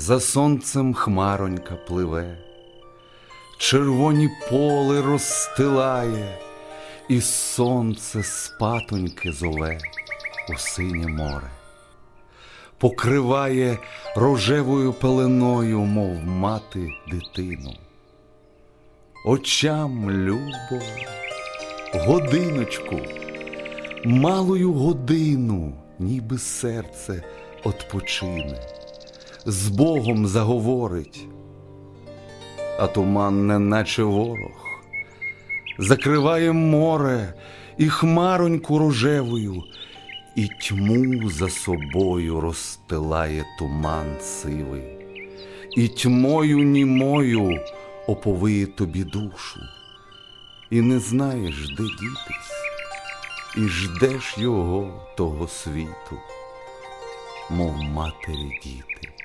За сонцем хмаронька пливе, червоні поли розстилає, і сонце спатоньки зове у синє море, покриває рожевою пеленою, мов мати дитину. Очам любо, годиночку, малою годину, ніби серце отпочине, з Богом заговорить, а туман, не наче ворог, закриває море і хмароньку рожевою, і тьму за собою розстилає туман сивий, і тьмою німою оповиє тобі душу, і не знаєш, де дітись, і ждеш його того світу, мов матері діти.